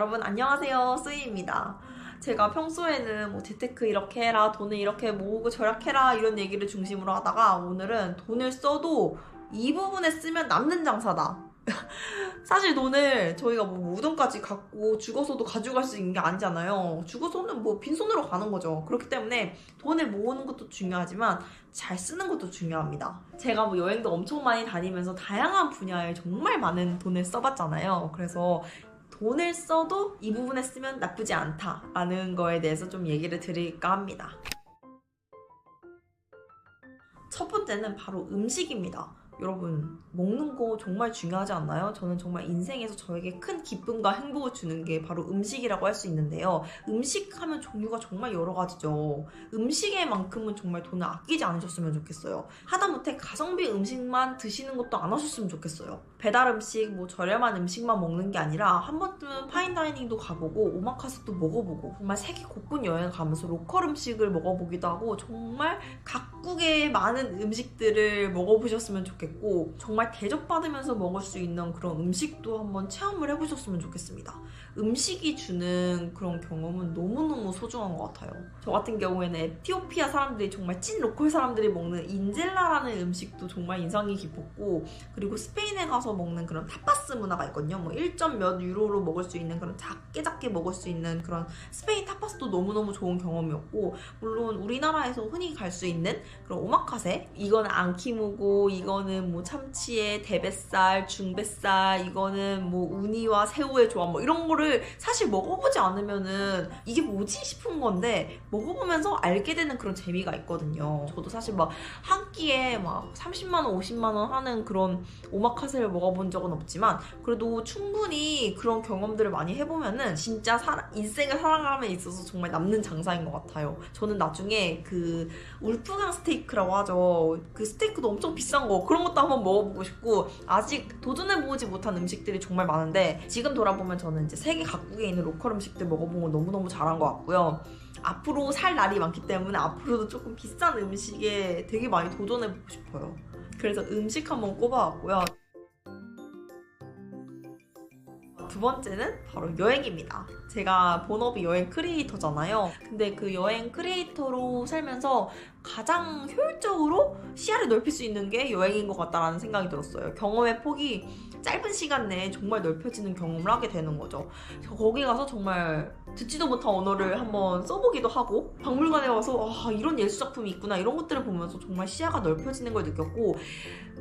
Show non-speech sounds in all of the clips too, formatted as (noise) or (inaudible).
여러분 안녕하세요 수희입니다 제가 평소에는 뭐 재테크 이렇게 해라 돈을 이렇게 모으고 절약해라 이런 얘기를 중심으로 하다가 오늘은 돈을 써도 이 부분에 쓰면 남는 장사다 (laughs) 사실 돈을 저희가 뭐 우동까지 갖고 죽어서도 가져갈 수 있는 게 아니잖아요. 죽어서는 뭐 빈손으로 가는 거죠. 그렇기 때문에 돈을 모으는 것도 중요하지만 잘 쓰는 것도 중요합니다. 제가 뭐 여행도 엄청 많이 다니면서 다양한 분야에 정말 많은 돈을 써봤잖아요. 그래서 돈을 써도 이 부분에 쓰면 나쁘지 않다라는 거에 대해서 좀 얘기를 드릴까 합니다. 첫 번째는 바로 음식입니다. 여러분 먹는 거 정말 중요하지 않나요? 저는 정말 인생에서 저에게 큰 기쁨과 행복을 주는 게 바로 음식이라고 할 수 있는데요. 음식 하면 종류가 정말 여러 가지죠. 음식에만큼은 정말 돈을 아끼지 않으셨으면 좋겠어요. 하다못해 가성비 음식만 드시는 것도 안 하셨으면 좋겠어요. 배달 음식, 뭐 저렴한 음식만 먹는 게 아니라 한 번쯤은 파인다이닝도 가보고 오마카세도 먹어보고 정말 세계 곳곳 여행 가면서 로컬 음식을 먹어보기도 하고 정말 각국의 많은 음식들을 먹어보셨으면 좋겠고 정말 대접받으면서 먹을 수 있는 그런 음식도 한번 체험을 해보셨으면 좋겠습니다. 음식이 주는 그런 경험은 너무너무 소중한 것 같아요. 저 같은 경우에는 에티오피아 사람들이 정말 찐 로컬 사람들이 먹는 인젤라라는 음식도 정말 인상이 깊었고 그리고 스페인에 가서 먹는 그런 타파스 문화가 있거든요. 뭐 1점 몇 유로로 먹을 수 있는 그런 작게 작게 먹을 수 있는 그런 스페인 타파스도 너무너무 좋은 경험이었고 물론 우리나라에서 흔히 갈 수 있는 그런 오마카세 이거는 안키무고 이거는 뭐 참치에 대뱃살, 중뱃살 이거는 뭐 우니와 새우의 조합 뭐 이런 거를 사실 먹어보지 않으면은 이게 뭐지 싶은 건데 먹어보면서 알게 되는 그런 재미가 있거든요. 저도 사실 막 한 끼에 막 30만 원, 50만 원 하는 그런 오마카세를 먹어본 적은 없지만 그래도 충분히 그런 경험들을 많이 해보면은 진짜 살아- 인생을 살아감에 있어서 정말 남는 장사인 것 같아요. 저는 나중에 그 울프강 스테이크라고 하죠. 그 스테이크도 엄청 비싼 거 그런 것도 한번 먹어보고 싶고 아직 도전해보지 못한 음식들이 정말 많은데 지금 돌아보면 저는 이제 세계 각국에 있는 로컬 음식들 먹어본 거 너무너무 잘한 것 같고요. 앞으로 살 날이 많기 때문에 앞으로도 조금 비싼 음식에 되게 많이 도전해보고 싶어요. 그래서 음식 한번 꼽아왔고요. 두 번째는 바로 여행입니다. 제가 본업이 여행 크리에이터잖아요. 근데 그 여행 크리에이터로 살면서 가장 효율적으로 시야를 넓힐 수 있는 게 여행인 것 같다라는 생각이 들었어요. 경험의 폭이 짧은 시간 내에 정말 넓혀지는 경험을 하게 되는 거죠. 저 거기 가서 정말 듣지도 못한 언어를 한번 써보기도 하고 박물관에 와서 아, 이런 예술 작품이 있구나 이런 것들을 보면서 정말 시야가 넓혀지는 걸 느꼈고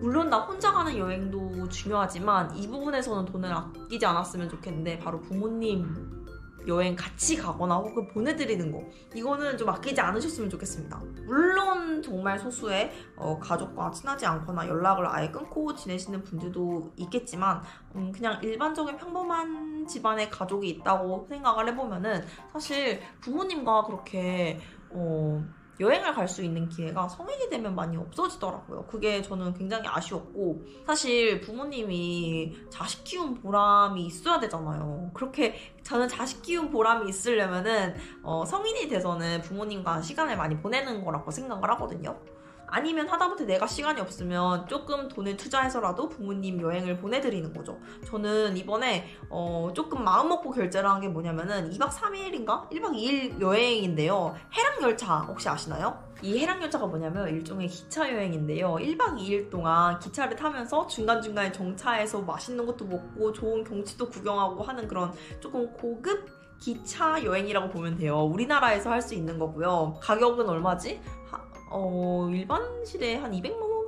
물론 나 혼자 가는 여행도 중요하지만 이 부분에서는 돈을 아끼지 않았으면 좋겠는데 바로 부모님 여행 같이 가거나 혹은 보내드리는 거 이거는 좀 아끼지 않으셨으면 좋겠습니다. 물론 정말 소수의 어, 가족과 친하지 않거나 연락을 아예 끊고 지내시는 분들도 있겠지만 음, 그냥 일반적인 평범한 집안의 가족이 있다고 생각을 해보면은 사실 부모님과 그렇게 어, 여행을 갈 수 있는 기회가 성인이 되면 많이 없어지더라고요. 그게 저는 굉장히 아쉬웠고, 사실 부모님이 자식 키운 보람이 있어야 되잖아요. 그렇게 저는 자식 키운 보람이 있으려면은, 어, 성인이 돼서는 부모님과 시간을 많이 보내는 거라고 생각을 하거든요. 아니면 하다못해 내가 시간이 없으면 조금 돈을 투자해서라도 부모님 여행을 보내드리는 거죠. 저는 이번에 어, 조금 마음 먹고 결제를 한 게 뭐냐면은 2박 3일인가? 1박 2일 여행인데요. 해랑열차 혹시 아시나요? 이 해랑열차가 뭐냐면 일종의 기차 여행인데요. 1박 2일 동안 기차를 타면서 중간중간에 정차해서 맛있는 것도 먹고 좋은 경치도 구경하고 하는 그런 조금 고급 기차 여행이라고 보면 돼요. 우리나라에서 할 수 있는 거고요. 가격은 얼마지? 하- 어, 일반실에 한 200만 원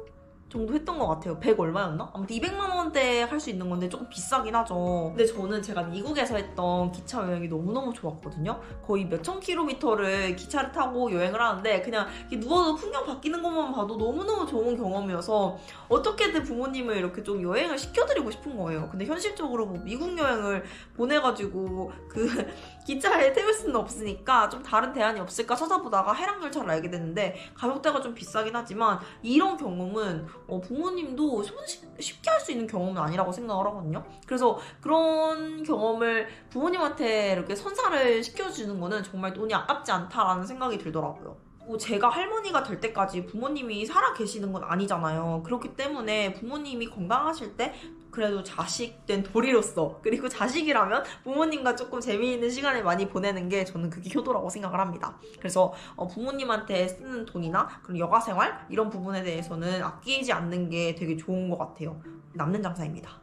정도 했던 것 같아요. 100 얼마였나? 아무튼 200만 원 대에 할 수 있는 건데 조금 비싸긴 하죠. 근데 저는 제가 미국에서 했던 기차 여행이 너무너무 좋았거든요. 거의 몇천 킬로미터를 기차를 타고 여행을 하는데 그냥 누워서 풍경 바뀌는 것만 봐도 너무너무 좋은 경험이어서 어떻게든 부모님을 이렇게 좀 여행을 시켜드리고 싶은 거예요. 근데 현실적으로 뭐 미국 여행을 보내가지고 그 (laughs) 기차에 태울 수는 없으니까 좀 다른 대안이 없을까 찾아보다가 해랑열차를 알게 됐는데 가격대가 좀 비싸긴 하지만 이런 경험은 어, 부모님도 손쉽- 쉽게 할 수 있는 경험은 아니라고 생각을 하거든요. 그래서 그런 경험을 부모님한테 이렇게 선사를 시켜주는 거는 정말 돈이 아깝지 않다라는 생각이 들더라고요. 뭐 제가 할머니가 될 때까지 부모님이 살아 계시는 건 아니잖아요. 그렇기 때문에 부모님이 건강하실 때 그래도 자식 된 도리로서 그리고 자식이라면 부모님과 조금 재미있는 시간을 많이 보내는 게 저는 그게 효도라고 생각을 합니다. 그래서 어, 부모님한테 쓰는 돈이나 그런 여가 생활 이런 부분에 대해서는 아끼지 않는 게 되게 좋은 것 같아요. 남는 장사입니다.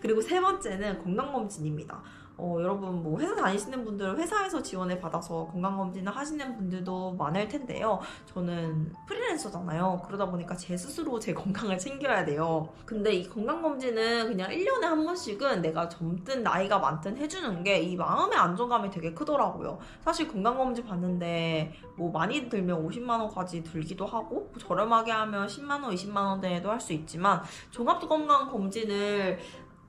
그리고 세 번째는 건강검진입니다. 어, 여러분 뭐 회사 다니시는 분들 회사에서 지원을 받아서 건강검진을 하시는 분들도 많을 텐데요. 저는 프리랜서잖아요. 그러다 보니까 제 스스로 제 건강을 챙겨야 돼요. 근데 이 건강검진은 그냥 1년에 한 번씩은 내가 젊든 나이가 많든 해주는 게 이 마음의 안정감이 되게 크더라고요. 사실 건강검진 받는데 뭐 많이 들면 50만원까지 들기도 하고 뭐 저렴하게 하면 10만원, 20만원대에도 할 수 있지만 종합건강검진을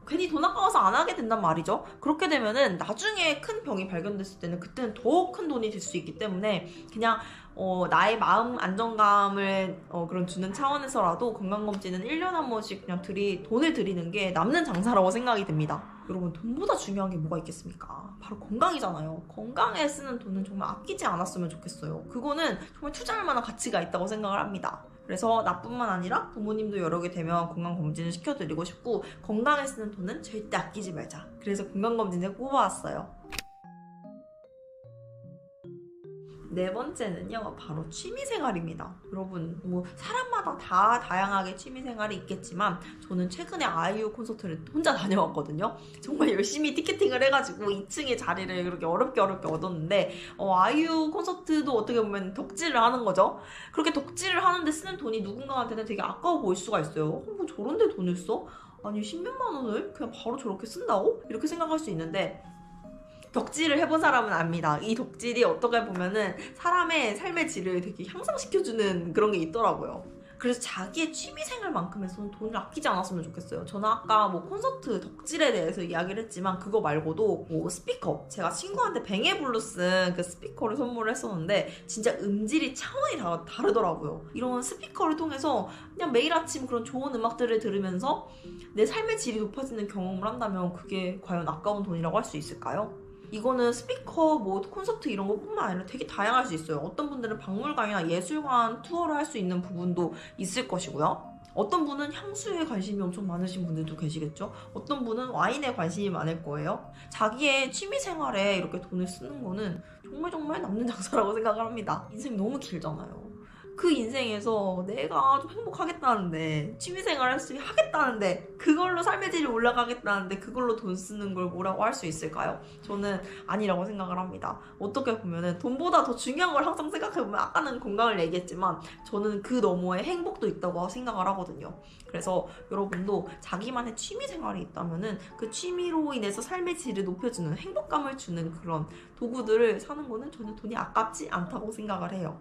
괜히 돈 아까워서 안 하게 된단 말이죠. 그렇게 되면은 나중에 큰 병이 발견됐을 때는 그때는 더 큰 돈이 될 수 있기 때문에 그냥 어, 나의 마음 안정감을 어, 그런 주는 차원에서라도 건강검진은 1년에 한 번씩 그냥 들이, 돈을 들이는 게 남는 장사라고 생각이 듭니다. 여러분 돈보다 중요한 게 뭐가 있겠습니까? 바로 건강이잖아요. 건강에 쓰는 돈은 정말 아끼지 않았으면 좋겠어요. 그거는 정말 투자할 만한 가치가 있다고 생각을 합니다. 그래서 나뿐만 아니라 부모님도 여러 개 되면 건강검진을 시켜드리고 싶고 건강에 쓰는 돈은 절대 아끼지 말자. 그래서 건강검진을 꼽아왔어요. 네 번째는요, 바로 취미생활입니다. 여러분, 뭐, 사람마다 다 다양하게 취미생활이 있겠지만, 저는 최근에 아이유 콘서트를 혼자 다녀왔거든요. 정말 열심히 티켓팅을 해가지고 2층에 자리를 그렇게 어렵게 어렵게 얻었는데, 어, 아이유 콘서트도 어떻게 보면 덕질을 하는 거죠. 그렇게 덕질을 하는데 쓰는 돈이 누군가한테는 되게 아까워 보일 수가 있어요. 어, 뭐 저런데 돈을 써? 아니, 10몇만 원을 그냥 바로 저렇게 쓴다고? 이렇게 생각할 수 있는데, 덕질을 해본 사람은 압니다. 이 덕질이 어떻게 보면은 사람의 삶의 질을 되게 향상시켜주는 그런 게 있더라고요. 그래서 자기의 취미생활만큼에서는 돈을 아끼지 않았으면 좋겠어요. 저는 아까 뭐 콘서트 덕질에 대해서 이야기를 했지만 그거 말고도 뭐 스피커 제가 친구한테 뱅에블루 쓴그 스피커를 선물을 했었는데 진짜 음질이 차원이 다, 다르더라고요. 이런 스피커를 통해서 그냥 매일 아침 그런 좋은 음악들을 들으면서 내 삶의 질이 높아지는 경험을 한다면 그게 과연 아까운 돈이라고 할 수 있을까요? 이거는 스피커, 뭐 콘서트 이런 것뿐만 아니라 되게 다양할 수 있어요. 어떤 분들은 박물관이나 예술관 투어를 할 수 있는 부분도 있을 것이고요. 어떤 분은 향수에 관심이 엄청 많으신 분들도 계시겠죠? 어떤 분은 와인에 관심이 많을 거예요. 자기의 취미 생활에 이렇게 돈을 쓰는 거는 정말 정말 남는 장사라고 (laughs) 생각을 합니다. 인생 너무 길잖아요. 그 인생에서 내가 좀 행복하겠다는데 취미생활 할 수 하겠다는데 그걸로 삶의 질이 올라가겠다는데 그걸로 돈 쓰는 걸 뭐라고 할 수 있을까요? 저는 아니라고 생각을 합니다. 어떻게 보면은 돈보다 더 중요한 걸 항상 생각해보면 아까는 건강을 얘기했지만 저는 그 너머에 행복도 있다고 생각을 하거든요. 그래서 여러분도 자기만의 취미생활이 있다면은 그 취미로 인해서 삶의 질을 높여주는 행복감을 주는 그런 도구들을 사는 거는 저는 돈이 아깝지 않다고 생각을 해요.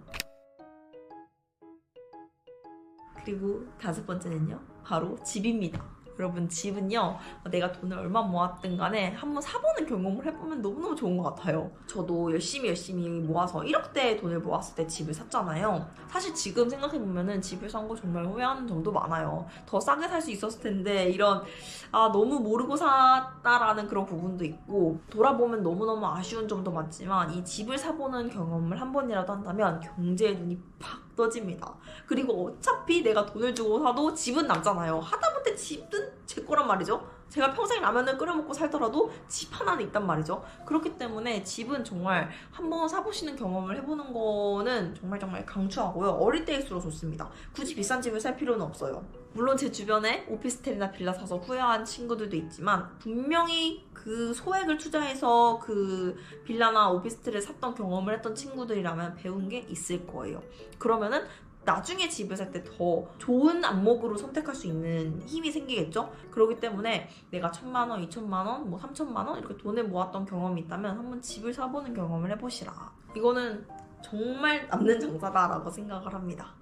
그리고 다섯 번째는요. 바로 집입니다. 여러분 집은요 내가 돈을 얼마 모았든 간에 한번 사보는 경험을 해보면 너무너무 좋은 것 같아요 저도 열심히 열심히 모아서 1억대 돈을 모았을 때 집을 샀잖아요 사실 지금 생각해보면 집을 산 거 정말 후회하는 점도 많아요 더 싸게 살 수 있었을 텐데 이런 아 너무 모르고 샀다라는 그런 부분도 있고 돌아보면 너무너무 아쉬운 점도 많지만 이 집을 사보는 경험을 한 번이라도 한다면 경제의 눈이 팍 떠집니다. 그리고 어차피 내가 돈을 주고 사도 집은 남잖아요. 하다못해 집은 제 거란 말이죠. 제가 평생 라면을 끓여 먹고 살더라도 집 하나는 있단 말이죠. 그렇기 때문에 집은 정말 한번 사보시는 경험을 해보는 거는 정말 정말 강추하고요. 어릴 때일수록 좋습니다. 굳이 비싼 집을 살 필요는 없어요. 물론 제 주변에 오피스텔이나 빌라 사서 후회한 친구들도 있지만 분명히 그 소액을 투자해서 그 빌라나 오피스텔을 샀던 경험을 했던 친구들이라면 배운 게 있을 거예요. 그러면은 나중에 집을 살 때 더 좋은 안목으로 선택할 수 있는 힘이 생기겠죠? 그렇기 때문에 내가 천만 원, 이천만 원, 뭐 삼천만 원 이렇게 돈을 모았던 경험이 있다면 한번 집을 사보는 경험을 해보시라. 이거는 정말 남는 장사다라고 생각을 합니다.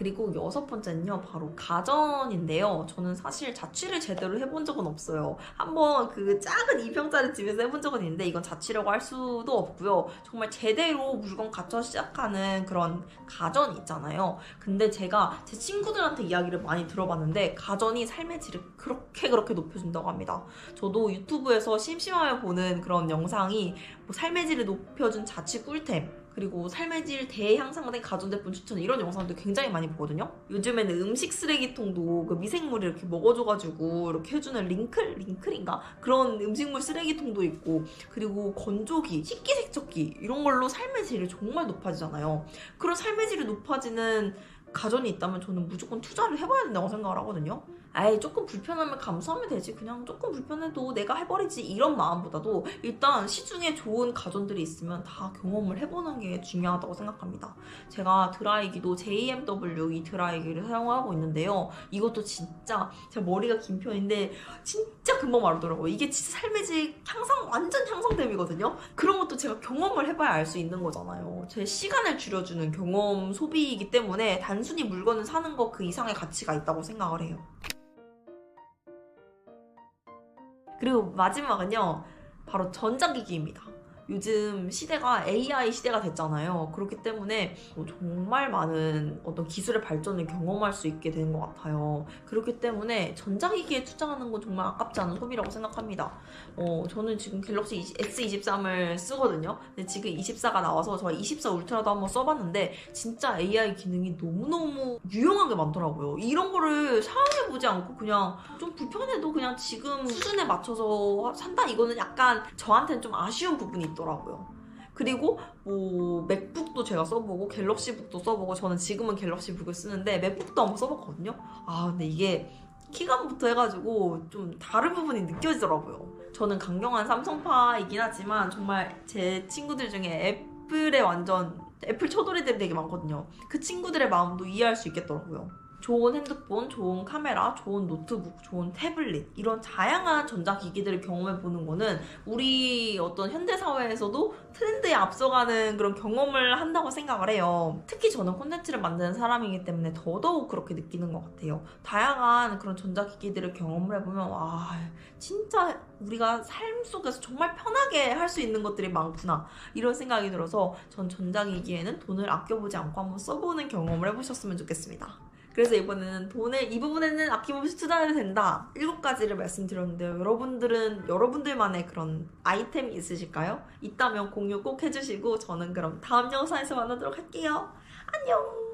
그리고 여섯 번째는요, 바로 가전인데요. 저는 사실 자취를 제대로 해본 적은 없어요. 한번 그 작은 2평짜리 집에서 해본 적은 있는데, 이건 자취라고 할 수도 없고요. 정말 제대로 물건 갖춰 시작하는 그런 가전이 있잖아요. 근데 제가 제 친구들한테 이야기를 많이 들어봤는데, 가전이 삶의 질을 그렇게 그렇게 높여준다고 합니다. 저도 유튜브에서 심심하게 보는 그런 영상이 뭐 삶의 질을 높여준 자취 꿀템, 그리고 삶의 질 대향상된 가전제품 추천 이런 영상도 굉장히 많이 보거든요. 요즘에는 음식 쓰레기통도 그 미생물이 이렇게 먹어줘가지고 이렇게 해주는 링클 링클인가 그런 음식물 쓰레기통도 있고 그리고 건조기, 식기세척기 이런 걸로 삶의 질이 정말 높아지잖아요. 그런 삶의 질이 높아지는 가전이 있다면 저는 무조건 투자를 해봐야 된다고 생각을 하거든요. 아이 조금 불편하면 감수하면 되지. 그냥 조금 불편해도 내가 해버리지. 이런 마음보다도 일단 시중에 좋은 가전들이 있으면 다 경험을 해보는 게 중요하다고 생각합니다. 제가 드라이기도 JMW 이 드라이기를 사용하고 있는데요. 이것도 진짜 제 머리가 긴 편인데 진짜 금방 마르더라고요. 이게 진짜 삶의 질 향상 완전 향상됨이거든요. 그런 것도 제가 경험을 해봐야 알 수 있는 거잖아요. 제 시간을 줄여주는 경험 소비이기 때문에 단 순히 물건을 사는 것그 이상의 가치가 있다고 생각을 해요 그리고 마지막은요, 바로 전자기기입니다. 요즘 시대가 AI 시대가 됐잖아요. 그렇기 때문에 뭐 정말 많은 어떤 기술의 발전을 경험할 수 있게 되는 것 같아요. 그렇기 때문에 전자기기에 투자하는 건 정말 아깝지 않은 소비라고 생각합니다. 어, 저는 지금 갤럭시 S23을 쓰거든요. 근데 지금 24가 나와서 저 24 울트라도 한번 써봤는데 진짜 AI 기능이 너무너무 유용한 게 많더라고요. 이런 거를 사용해보지 않고 그냥 좀 불편해도 그냥 지금 수준에 맞춰서 산다? 이거는 약간 저한테는 좀 아쉬운 부분이 있더라고요. 그리고 뭐 맥북도 제가 써보고 갤럭시북도 써보고 저는 지금은 갤럭시북을 쓰는데 맥북도 한번 써봤거든요. 아 근데 이게 키감부터 해가지고 좀 다른 부분이 느껴지더라고요. 저는 강경한 삼성파이긴 하지만 정말 제 친구들 중에 애플에 완전 애플 초돌이들이 되게 많거든요. 그 친구들의 마음도 이해할 수 있겠더라고요. 좋은 핸드폰, 좋은 카메라, 좋은 노트북, 좋은 태블릿 이런 다양한 전자기기들을 경험해 보는 거는 우리 어떤 현대 사회에서도 트렌드에 앞서가는 그런 경험을 한다고 생각을 해요. 특히 저는 콘텐츠를 만드는 사람이기 때문에 더더욱 그렇게 느끼는 것 같아요. 다양한 그런 전자기기들을 경험을 해보면 와 진짜 우리가 삶 속에서 정말 편하게 할 수 있는 것들이 많구나 이런 생각이 들어서 전 전자기기에는 돈을 아껴보지 않고 한번 써보는 경험을 해보셨으면 좋겠습니다. 그래서 이번에는 돈을 이 부분에는 아낌없이 투자해도 된다. 일곱 가지를 말씀드렸는데요. 여러분들은 여러분들만의 그런 아이템이 있으실까요? 있다면 공유 꼭 해주시고 저는 그럼 다음 영상에서 만나도록 할게요. 안녕!